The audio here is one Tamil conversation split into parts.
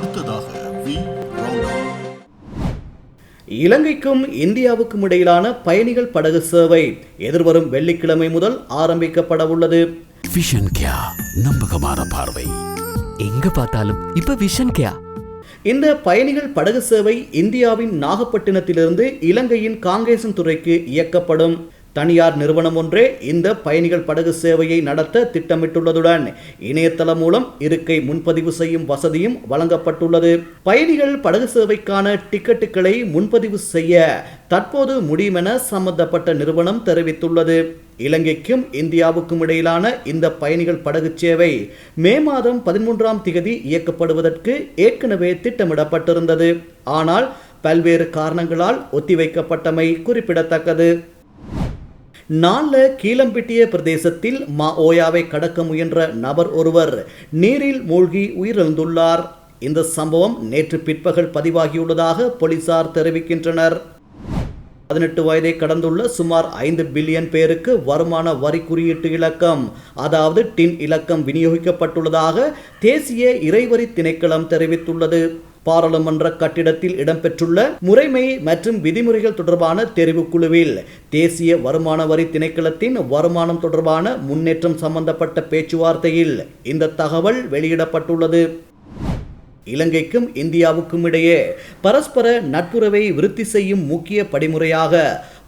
அடுத்ததாக வி. இலங்கைக்கும் இந்தியாவுக்கும் இடையிலான பயணிகள் படகு சேவை எதிர்வரும் வெள்ளிக்கிழமை முதல் ஆரம்பிக்கப்பட உள்ளது. விஷன் கியா நம்பகமான பார்வை. எங்க பார்த்தாலும் இப்ப விஷன் கேயா இந்த பயணிகள் படகு சேவை இந்தியாவின் நாகப்பட்டினத்திலிருந்து இலங்கையின் காங்கேசன் துறைக்கு இயக்கப்படும். தனியார் நிறுவனம் ஒன்றே இந்த பயணிகள் படகு சேவையை நடத்த திட்டமிட்டுள்ளதுடன் இணையதளம் மூலம் இருக்கை முன்பதிவு செய்யும் வசதியும் வழங்கப்பட்டுள்ளது. பயணிகள் படகு சேவைக்கான டிக்கெட்டுகளை முன்பதிவு செய்ய தற்போது முடியும் என சம்பந்தப்பட்ட நிறுவனம் தெரிவித்துள்ளது. இலங்கைக்கும் இந்தியாவுக்கும் இடையிலான இந்த பயணிகள் படகு சேவை மே மாதம் பதிமூன்றாம் திகதி இயக்கப்படுவதற்கு ஏற்கனவே திட்டமிடப்பட்டிருந்தது. ஆனால் பல்வேறு காரணங்களால் ஒத்திவைக்கப்பட்டமை குறிப்பிடத்தக்கது. நாள கீழம்பிட்டிய பிரதேசத்தில் மா ஓயாவை கடக்க முயன்ற நபர் ஒருவர் நீரில் மூழ்கி உயிரிழந்துள்ளார். இந்த சம்பவம் நேற்று பிற்பகல் பதிவாகியுள்ளதாக போலீசார் தெரிவிக்கின்றனர். பதினெட்டு வயதை கடந்துள்ள சுமார் ஐந்து பில்லியன் பேருக்கு வருமான வரி குறியீட்டு இலக்கம் அதாவது டின் இலக்கம் விநியோகிக்கப்பட்டுள்ளதாக தேசிய இறைவரி திணைக்களம் தெரிவித்துள்ளது. பாராளுமன்ற கட்டிடத்தில் இடம்பெற்றுள்ள முறைமை மற்றும் விதிமுறைகள் தொடர்பான தெரிவுக்குழுவில் தேசிய வருமான வரி திணைக்களத்தின் வருமானம் தொடர்பான முன்னேற்றம் சம்பந்தப்பட்ட பேச்சுவார்த்தையில் இந்த தகவல் வெளியிடப்பட்டுள்ளது. இலங்கைக்கும் இந்தியாவுக்கும் இடையே பரஸ்பர நட்புறவை விருத்தி செய்யும் முக்கிய படிமுறையாக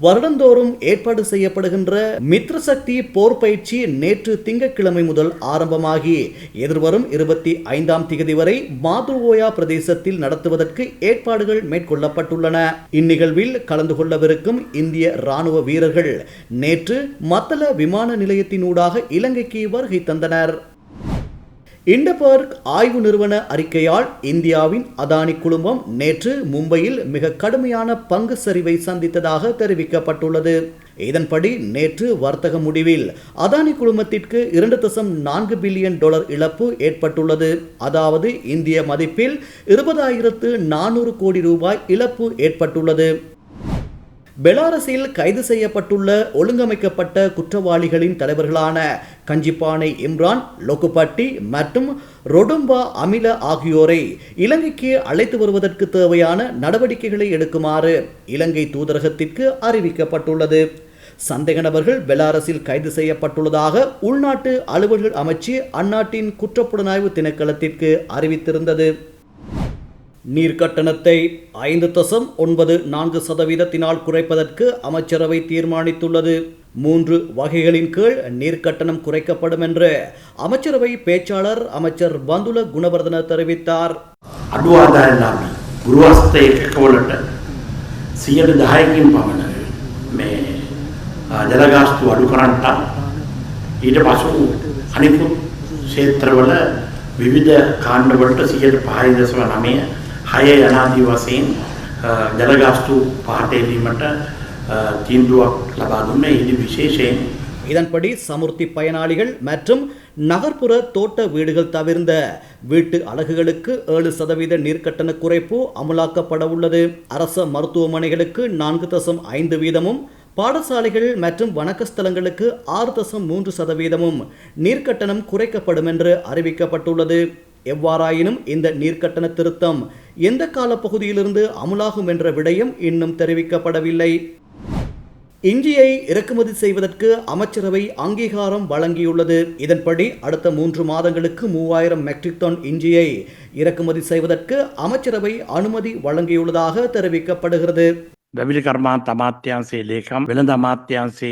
வருடந்தோறும் ஏற்பாடு செய்யப்படுகின்ற மித்ரசக்தி போர் பயிற்சி நேற்று திங்கட்கிழமை முதல் ஆரம்பமாகி எதிர்வரும் இருபத்தி ஐந்தாம் திகதி வரை மாதுவோயா பிரதேசத்தில் நடத்துவதற்கு ஏற்பாடுகள் மேற்கொள்ளப்பட்டுள்ளன. இந்நிகழ்வில் கலந்து கொள்ளவிருக்கும் இந்திய ராணுவ வீரர்கள் நேற்று மத்தள விமான நிலையத்தினூடாக இலங்கைக்கு வருகை தந்தனர். இண்டபர்க் ஆய்வு நிறுவன அறிக்கையால் இந்தியாவின் அதானி குழுமம் நேற்று மும்பையில் மிக கடுமையான பங்கு சரிவை சந்தித்ததாக தெரிவிக்கப்பட்டுள்ளது. இதன்படி நேற்று வர்த்தக முடிவில் அதானி குழுமத்திற்கு இரண்டு தசம் நான்கு பில்லியன் டாலர் இழப்பு ஏற்பட்டுள்ளது. அதாவது இந்திய மதிப்பில் இருபதாயிரத்து நானூறு கோடி ரூபாய் இழப்பு ஏற்பட்டுள்ளது. பெலாரஸில் கைது செய்யப்பட்டுள்ள ஒழுங்கமைக்கப்பட்ட குற்றவாளிகளின் தலைவர்களான கஞ்சிப்பானை இம்ரான் லோகுபட்டி மற்றும் ரொடும்பா அமில ஆகியோரை இலங்கைக்கு அழைத்து வருவதற்கு தேவையான நடவடிக்கைகளை எடுக்குமாறு இலங்கை தூதரகத்திற்கு அறிவிக்கப்பட்டுள்ளது. சந்தேக நபர்கள் பெலாரஸில் கைது செய்யப்பட்டுள்ளதாக உள்நாட்டு அலுவல்கள் அமைச்சு அந்நாட்டின் குற்றப்புலனாய்வு திணைக்களத்திற்கு அறிவித்திருந்தது. நீர் கட்டணத்தை ஐந்து தசம் ஒன்பது நான்கு சதவீதத்தினால் குறைப்பதற்கு அமைச்சரவை தீர்மானித்துள்ளது மூன்று வகைகளின் கீழ் நீர் கட்டணம் குறைக்கப்படும் என்று அமைச்சரவை பேச்சாளர் அமைச்சர் பந்துல குணவர்தன தெரிவித்தார் අඩු ආදායලාමී ගෘහස්ත ඒකකවලට සියයට දහයකින් පමණ මේ අ, ජලගාස්තු අඩු කරන්නට ඊට පසු අනිකුත් ක්ෂේත්‍රවල විවිධ කාණ්ඩවලට සියයට පහයි දසව නමය හය යනාදී වසයෙන් අ, ජලගාස්තු පහටේදීමට තීන්දුවක් ලබා දුන්න ඉදි විශේෂයෙන් இதன்படி சமுர்த்தி பயனாளிகள் மற்றும் நகர்ப்புற தோட்ட வீடுகள் தவிர்ந்த வீட்டு அலகுகளுக்கு ஏழு சதவீத நீர்க்கட்டண குறைப்பு அமலாக்கப்பட உள்ளது அரச மருத்துவமனைகளுக்கு நான்கு தசம் ஐந்து வீதமும் பாடசாலைகள் மற்றும் வணக்கஸ்தலங்களுக்கு ஆறு தசம் மூன்று சதவீதமும் நீர்க்கட்டணம் குறைக்கப்படும் என்று அறிவிக்கப்பட்டுள்ளது எவ்வாறாயினும் இந்த நீர்க்கட்டண திருத்தம் எந்த காலப்பகுதியிலிருந்து அமுலாகும் என்ற விடயம் இன்னும் தெரிவிக்கப்படவில்லை. இஞ்சியை இறக்குமதி செய்வதற்கு அமைச்சரவை அங்கீகாரம் வழங்கியுள்ளது. இதன்படி அடுத்த மூன்று மாதங்களுக்கு மூவாயிரம் மெட்ரிக் டன் இஞ்சியை இறக்குமதி செய்வதற்கு அமைச்சரவை அனுமதி வழங்கியுள்ளதாக தெரிவிக்கப்படுகிறது. ద్రవిడకర్మ తమాత్యాంసి లేఖం విలంద అమాత్యాంసి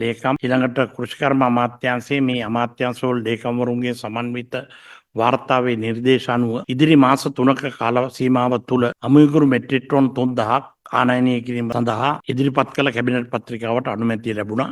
లేఖం ఇదంగట్ట కృషికర్మ అమాత్యాంసి మీ అమాత్యాంసు లేఖం వరుంగి சமன்வித்த වාර්තාවේ නිර්දේශ අනුව ඉදිරි මාස තුනක කාල සීමාව තුළ අමුයකුරු මෙට්‍රිට්‍රොන් තුන් දහක් ආනයනය කිරීම සඳහා ඉදිරිපත් කළ කැබිනට් පත්‍රිකාවට අනුමැතිය ලැබුණා.